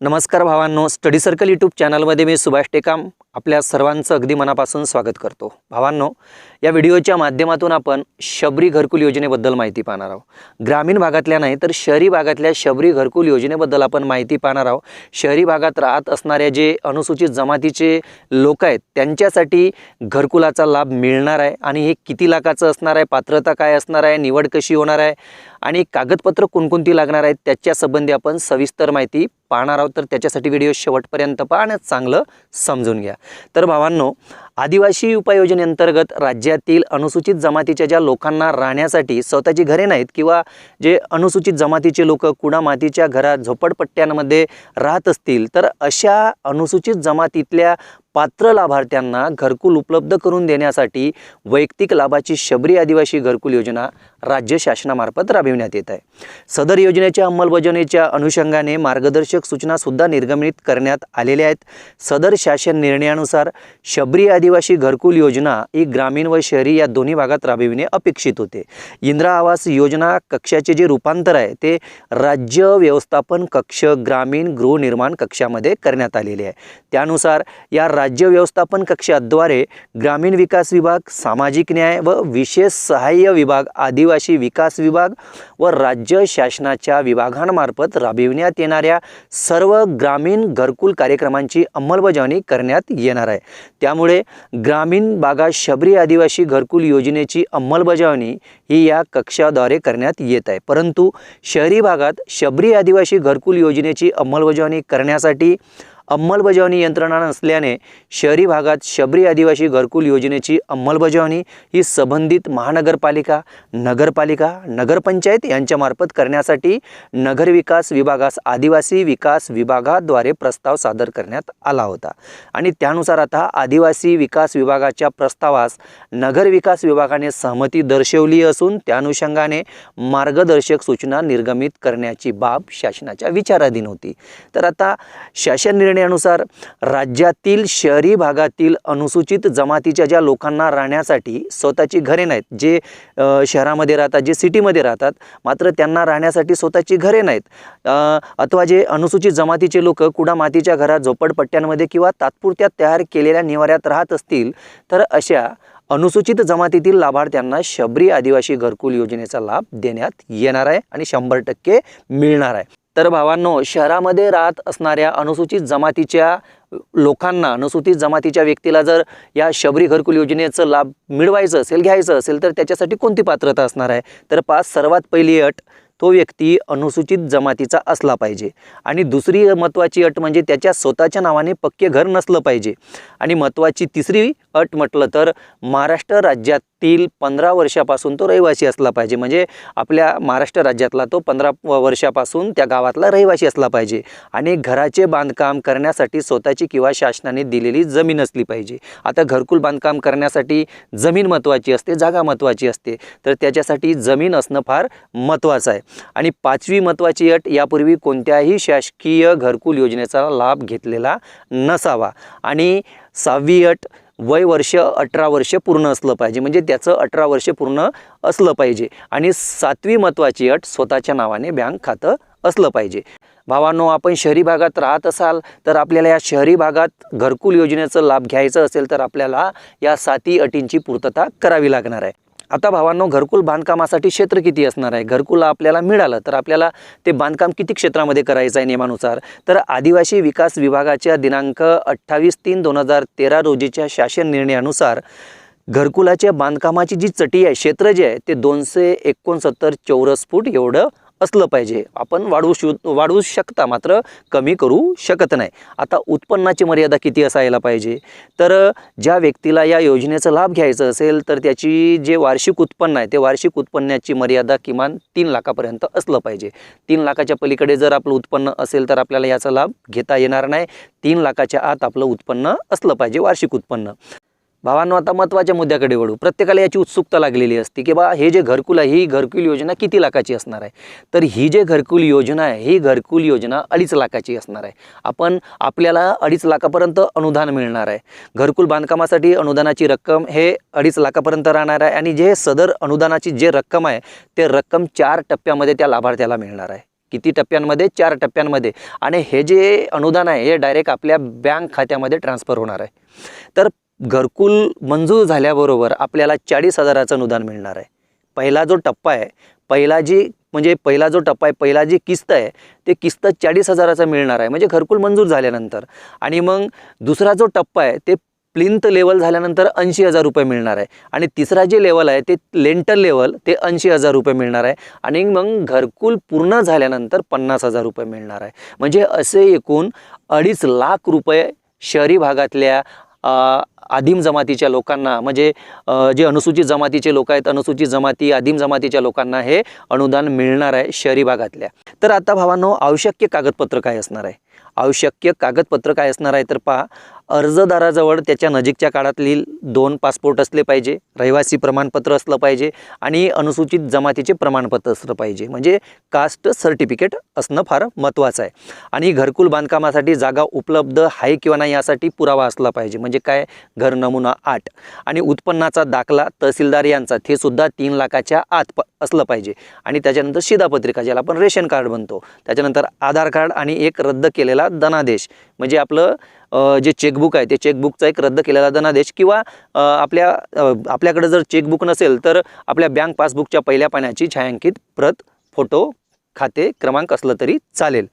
नमस्कार भावांनो study circle YouTube चॅनलमध्ये मी सुभाष टेकाम. आपल्या सर्वांचं अगदी मनापासून स्वागत करतो. भावांनो या व्हिडिओच्या माध्यमातून आपण शबरी घरकुल योजनेबद्दल माहिती पाहणार आहोत. ग्रामीण भागातल्या नाही तर शहरी भागातल्या शबरी घरकुल योजनेबद्दल आपण माहिती पाहणार आहोत. शहरी भागात राहत असणाऱ्या जे अनुसूचित जमातीचे लोक आहेत त्यांच्यासाठी घरकुलाचा लाभ मिळणार आहे. आणि हे किती लाखाचं असणार आहे पात्रता काय असणार आहे निवड कशी होणार आहे आणि कागदपत्र कोणकोणती लागणार आहेत त्याच्या संबंधी आपण सविस्तर माहिती पाहणार आहोत. तर त्याच्यासाठी व्हिडिओ शेवटपर्यंत पहा आणि चांगलं समजून घ्या. तर भावांनो आदिवासी उपाययोजनेअंतर्गत राज्यातील अनुसूचित जमातीच्या ज्या लोकांना राहण्यासाठी स्वतःची घरे नाहीत किंवा जे अनुसूचित जमातीचे लोक कुणा मातीच्या घरात झोपडपट्ट्यांमध्ये राहत असतील तर अशा अनुसूचित जमातीतल्या पात्र लाभार्थ्यांना घरकुल उपलब्ध करून देण्यासाठी वैयक्तिक लाभाची शबरी आदिवासी घरकुल योजना राज्य शासनामार्फत राबविण्यात येत आहे. सदर योजनेच्या अंमलबजावणीच्या अनुषंगाने मार्गदर्शक सूचनासुद्धा निर्गमित करण्यात आलेल्या आहेत. सदर शासन निर्णयानुसार शबरी आदिवासी घरकुल योजना ही ग्रामीण व शहरी या दोन्ही भागात राबविणे अपेक्षित होते. इंदिरा आवास योजना कक्षाचे जे रूपांतर आहे ते राज्य व्यवस्थापन कक्ष ग्रामीण गृहनिर्माण कक्षामध्ये करण्यात आलेले आहे. त्यानुसार या राज्य व्यवस्थापन कक्षाद्वारे ग्रामीण विकास विभाग सामाजिक न्याय व विशेष सहाय्य विभाग आदिवासी विकास विभाग व राज्य शासनाच्या विभागांमार्फत राबविण्यात येणाऱ्या सर्व ग्रामीण घरकुल कार्यक्रमांची अंमलबजावणी करण्यात येणार आहे. त्यामुळे ग्रामीण भागात शबरी आदिवासी घरकुल योजनेची अंमलबजावणी ही या कक्षाद्वारे करण्यात येत आहे. परंतु शहरी भागात शबरी आदिवासी घरकुल योजनेची अंमलबजावणी करण्यासाठी अंमलबजावणी यंत्रणा नसल्याने शहरी भागात शबरी आदिवासी घरकुल योजनेची अंमलबजावणी ही संबंधित महानगरपालिका नगरपालिका नगरपंचायत यांच्यामार्फत करण्यासाठी नगरविकास विभागास आदिवासी विकास विभागाद्वारे प्रस्ताव सादर करण्यात आला होता. आणि त्यानुसार आता आदिवासी विकास विभागाच्या प्रस्तावास नगरविकास विभागाने सहमती दर्शवली असून त्या अनुषंगाने मार्गदर्शक सूचना निर्गमित करण्याची बाब शासनाच्या विचाराधीन होती. तर आता शासन निर्णयानुसार राज्यातील शहरी भागातील अनुसूचित जमातीच्या ज्या लोकांना राहण्यासाठी स्वतःची घरे नाहीत जे शहरामध्ये राहतात जे सिटीमध्ये राहतात मात्र त्यांना राहण्यासाठी स्वतःची घरे नाहीत. अथवा जे अनुसूचित जमातीचे लोक कुडा मातीच्या घरात झोपडपट्ट्यांमध्ये किंवा तात्पुरत्या तयार केलेल्या निवाऱ्यात राहत असतील तर अशा अनुसूचित जमातीतील लाभार्थ्यांना शबरी आदिवासी घरकुल योजनेचा लाभ देण्यात येणार आहे आणि शंभर टक्के मिळणार आहे. तर भावांनो शहरामध्ये राहत असणाऱ्या अनुसूचित जमातीच्या लोकांना अनुसूचित जमातीच्या व्यक्तीला जर या शबरी घरकुल योजनेचं लाभ मिळवायचं असेल घ्यायचं असेल तर त्याच्यासाठी कोणती पात्रता असणार आहे? तर पाच सर्वात पहिली अट तो व्यक्ती अनुसूचित जमातीचा असला पाहिजे. आणि दुसरी महत्त्वाची अट म्हणजे त्याच्या स्वतःच्या नावाने पक्के घर नसलं पाहिजे. आणि महत्त्वाची तिसरी अट म्हटलं तर महाराष्ट्र राज्यातील पंधरा वर्षापासून तो रहिवासी असला पाहिजे. म्हणजे आपल्या महाराष्ट्र राज्यातला तो पंधरा वर्षापासून त्या गावातला रहिवासी असला पाहिजे. आणि घराचे बांधकाम करण्यासाठी स्वतःची किंवा शासनाने दिलेली जमीन असली पाहिजे. आता घरकुल बांधकाम करण्यासाठी जमीन महत्त्वाची असते जागा महत्त्वाची असते. तर त्याच्यासाठी जमीन असणं फार महत्त्वाचं आहे. आणि पाचवी महत्त्वाची अट यापूर्वी कोणत्याही शासकीय घरकुल योजनेचा लाभ घेतलेला नसावा. आणि सहावी अट वय वर्ष अठरा वर्ष पूर्ण असलं पाहिजे. म्हणजे त्याचं अठरा वर्ष पूर्ण असलं पाहिजे. आणि सातवी महत्त्वाची अट स्वतःच्या नावाने बँक खातं असलं पाहिजे. भावांनो आपण शहरी भागात राहत असाल तर आपल्याला या शहरी भागात घरकुल योजनेचं लाभ घ्यायचं असेल तर आपल्याला या साती अटींची पूर्तता करावी लागणार आहे. आता भावांनो घरकुल बांधकामासाठी क्षेत्र किती असणार आहे? घरकुल आपल्याला मिळालं तर आपल्याला ते बांधकाम किती क्षेत्रामध्ये करायचं आहे नियमानुसार? तर आदिवासी विकास विभागाच्या दिनांक अठ्ठावीस तीन दोन हजार तेरा रोजीच्या शासन निर्णयानुसार घरकुलाच्या बांधकामाची जी चटी आहे क्षेत्र जे आहे ते दोनशे एकोणसत्तर चौरस फूट एवढं असलं पाहिजे. आपण वाढवू शु वाढवू शकता मात्र कमी करू शकत नाही. आता उत्पन्नाची मर्यादा किती असायला पाहिजे? तर ज्या व्यक्तीला या योजनेचा लाभ घ्यायचा असेल तर त्याची जे वार्षिक उत्पन्न आहे ते वार्षिक उत्पन्नाची मर्यादा किमान तीन लाखापर्यंत असलं पाहिजे. तीन लाखाच्या पलीकडे जर आपलं उत्पन्न असेल तर आपल्याला याचा लाभ घेता येणार नाही. तीन लाखाच्या आत आपलं उत्पन्न असलं पाहिजे वार्षिक उत्पन्न. भावांनो आता महत्त्वाच्या मुद्द्याकडे वळू. प्रत्येकाला याची उत्सुकता लागलेली असते की बा हे जे घरकुल आहे ही घरकुल योजना किती लाखाची असणार आहे? तर ही जे घरकुल योजना आहे ही घरकुल योजना अडीच लाखाची असणार आहे. आपण आपल्याला अडीच लाखापर्यंत अनुदान मिळणार आहे. घरकुल बांधकामासाठी अनुदानाची रक्कम हे अडीच लाखापर्यंत राहणार आहे आणि जे सदर अनुदानाची जे रक्कम आहे ते रक्कम चार टप्प्यामध्ये त्या लाभार्थ्याला मिळणार आहे. किती टप्प्यांमध्ये? चार टप्प्यांमध्ये. आणि हे जे अनुदान आहे हे डायरेक्ट आपल्या बँक खात्यामध्ये ट्रान्सफर होणार आहे. तर घरकुल मंजूर झाल्याबरोबर आपल्याला चाळीस हजाराचं अनुदान मिळणार आहे. पहिला जो टप्पा आहे पहिला जी म्हणजे पहिला जो टप्पा आहे पहिला जी किस्त आहे ते किस्त चाळीस हजाराचा मिळणार आहे. म्हणजे घरकुल मंजूर झाल्यानंतर. आणि मग दुसरा जो टप्पा आहे ते प्लिंथ लेवल झाल्यानंतर ऐंशी हजार रुपये मिळणार आहे. आणि तिसरा जे लेवल आहे ते लेंटल लेवल ते ऐंशी हजार रुपये मिळणार आहे. आणि मग घरकुल पूर्ण झाल्यानंतर पन्नास हजार रुपये मिळणार आहे. म्हणजे असे एकूण अडीच लाख रुपये शहरी भागातल्या आदिम जमातीच्या लोकांना म्हणजे जे अनुसूचित जमातीचे लोक आहेत अनुसूचित जमाती आदिम जमातीच्या लोकांना हे अनुदान मिळणार आहे शहरी भागातल्या. तर आता भावांनो आवश्यक कागदपत्र काय असणार आहे? आवश्यक कागदपत्र काय असणार आहे? तर पहा अर्जदाराजवळ त्याच्या नजीकच्या काळातील दोन पासपोर्ट असले पाहिजे रहिवासी प्रमाणपत्र असलं पाहिजे आणि अनुसूचित जमातीचे प्रमाणपत्र असलं पाहिजे. म्हणजे कास्ट सर्टिफिकेट असणं फार महत्त्वाचं आहे. आणि घरकुल बांधकामासाठी जागा उपलब्ध आहे किंवा नाही यासाठी पुरावा असला पाहिजे. म्हणजे काय? घर नमुना आठ आणि उत्पन्नाचा दाखला तहसीलदार यांचा ते सुद्धा तीन लाखाच्या आत प असलं पाहिजे. आणि त्याच्यानंतर शिधापत्रिका ज्याला आपण रेशन कार्ड बनतो त्याच्यानंतर आधार कार्ड आणि एक रद्द केलेला धनादेश. म्हणजे आपलं जे चेकबुक आहे ते चेकबुकचा एक रद्द केलेला धनादेश किंवा आपल्या आपल्याकडं आपल्याकडे जर चेकबुक नसेल तर आपल्या बँक पासबुकच्या पहिल्या पाण्याची छायांकित प्रत फोटो खाते क्रमांक असलं तरी चालेल.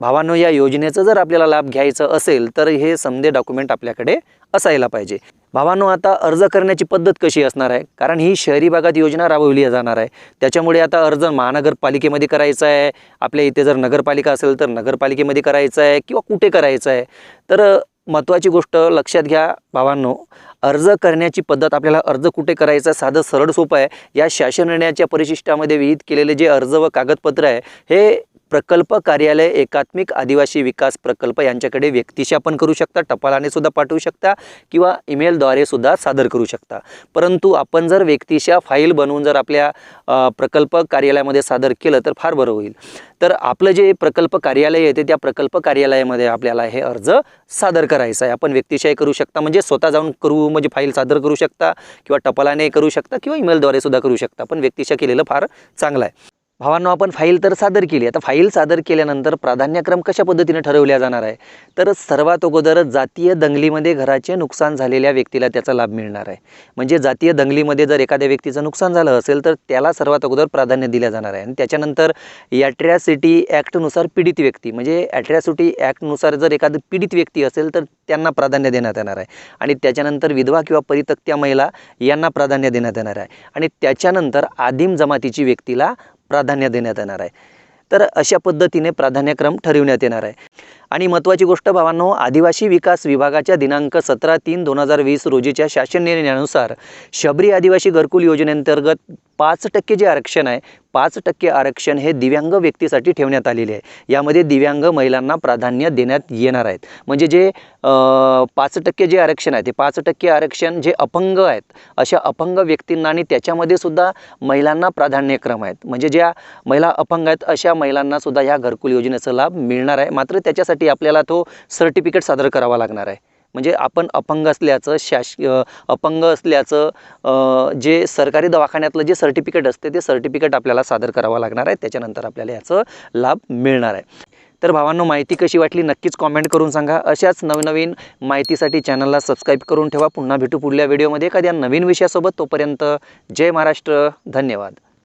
भावांनो या योजनेचा जर आपल्याला लाभ घ्यायचं असेल तर हे समदे डॉक्युमेंट आपल्याकडे असायला पाहिजे. भावांनो आता अर्ज करण्याची पद्धत कशी असणार आहे? कारण ही शहरी भागात योजना राबवली जाणार आहे. त्याच्यामुळे आता अर्ज महानगरपालिकेमध्ये करायचा आहे. आपल्या इथे जर नगरपालिका असेल तर नगरपालिकेमध्ये करायचा आहे किंवा कुठे करायचं आहे? तर महत्त्वाची गोष्ट लक्षात घ्या भावांनो अर्ज करण्याची पद्धत आपल्याला अर्ज कुठे करायचा साधं सरळ सोपं आहे. या शासन निर्णयाच्या परिशिष्टामध्ये विहित केलेले जे अर्ज व कागदपत्र आहे हे प्रकल्प कार्यालय एकात्मिक आदिवासी विकास प्रकल्प यांच्याकडे व्यक्तिशा पण करू शकता टपालाने सुद्धा पाठवू शकता किंवा ईमेलद्वारे सुद्धा सादर करू शकता. परंतु आपण जर व्यक्तिशा फाईल बनवून जर आपल्या प्रकल्प कार्यालयामध्ये सादर केलं तर फार बरं होईल. तर आपलं जे प्रकल्प कार्यालय येते त्या प्रकल्प कार्यालयामध्ये आपल्याला हे अर्ज सादर करायचा आहे. आपण व्यक्तिशाही करू शकता म्हणजे स्वतः जाऊन करू म्हणजे फाईल सादर करू शकता किंवा टपालाने करू शकता किंवा ईमेलद्वारे सुद्धा करू शकता. पण व्यक्तिशा केलेलं फार चांगलं आहे. भावांनो आपण फाईल तर सादर केली. आता फाईल सादर केल्यानंतर प्राधान्यक्रम कशा पद्धतीने ठरवल्या जाणार आहे? तर सर्वात अगोदर जातीय दंगलीमध्ये घराचे नुकसान झालेल्या व्यक्तीला त्याचा लाभ मिळणार आहे. म्हणजे जातीय दंगलीमध्ये जर एखाद्या व्यक्तीचं नुकसान झालं असेल तर त्याला सर्वात अगोदर प्राधान्य दिलं जाणार आहे. आणि त्याच्यानंतर ॲट्रॅसिटी ॲक्टनुसार पीडित व्यक्ती म्हणजे ॲट्रॅसिटी ॲक्टनुसार जर एखादं पीडित व्यक्ती असेल तर त्यांना प्राधान्य देण्यात येणार आहे. आणि त्याच्यानंतर विधवा किंवा परितक्त्या महिला यांना प्राधान्य देण्यात येणार आहे. आणि त्याच्यानंतर आदिम जमातीची व्यक्तीला प्राधान्य देण्यात येणार आहे. तर अशा पद्धतीने प्राधान्यक्रम ठरविण्यात येणार आहे. आणि महत्त्वाची गोष्ट भावांनो आदिवासी विकास विभागाच्या दिनांक सतरा तीन दोन हजार वीस रोजीच्या शासन निर्णयानुसार शबरी आदिवासी घरकुल योजनेअंतर्गत पाच टक्के जे आरक्षण आहे पाच टक्के आरक्षण हे दिव्यांग व्यक्तीसाठी ठेवण्यात आलेले आहे. यामध्ये दिव्यांग महिलांना प्राधान्य देण्यात येणार आहेत. म्हणजे जे पाच टक्के जे आरक्षण आहे ते पाच टक्के आरक्षण जे अपंग आहेत अशा अपंग व्यक्तींना आणि त्याच्यामध्ये सुद्धा महिलांना प्राधान्यक्रम आहेत. म्हणजे ज्या महिला अपंग आहेत अशा महिलांना सुद्धा ह्या घरकुल योजनेचा लाभ मिळणार आहे. मात्र त्याच्यासाठी आपल्याला तो सर्टिफिकेट सादर करावा लागणार आहे. म्हणजे आपण अपंग असल्याचं शास अपंग असल्याचं जे सरकारी दवाखान्यातलं जे सर्टिफिकेट असते ते सर्टिफिकेट आपल्याला सादर करावं लागणार आहे. त्याच्यानंतर आपल्याला याचं लाभ मिळणार आहे. तर भावांनो माहिती कशी वाटली नक्कीच कॉमेंट करून सांगा. अशाच नवनवीन माहितीसाठी चॅनलला सबस्क्राईब करून ठेवा. पुन्हा भेटू पुढल्या व्हिडिओमध्ये एखाद्या नवीन विषयासोबत. तोपर्यंत जय महाराष्ट्र. धन्यवाद.